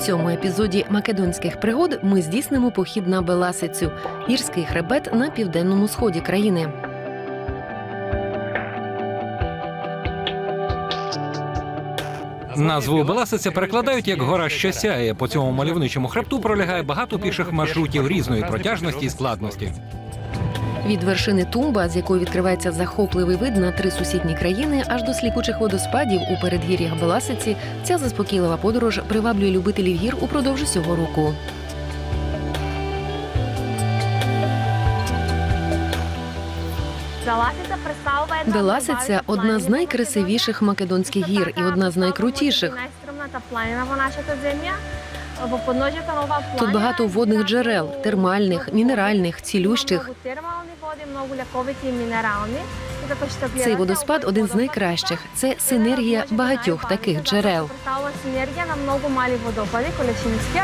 цьому епізоді македонських пригод ми здійснимо похід на Беласицю, гірський хребет на південному сході країни. Назву Беласиця перекладають як гора, що сяє. По цьому мальовничому хребту пролягає багато піших маршрутів різної протяжності і складності. Від вершини Тумба, з якої відкривається захопливий вид на три сусідні країни, аж до сліпучих водоспадів у передгір'ях Беласиці, ця заспокійлива подорож приваблює любителів гір упродовж усього року. Беласиця одна з найкрасивіших македонських гір і одна з найкрутіших. Вона ще Тут багато водних джерел, термальних, мінеральних, цілющих. Цей водоспад один з найкращих. Це синергія багатьох таких джерел. Синергія на много малі водопади, колечинські.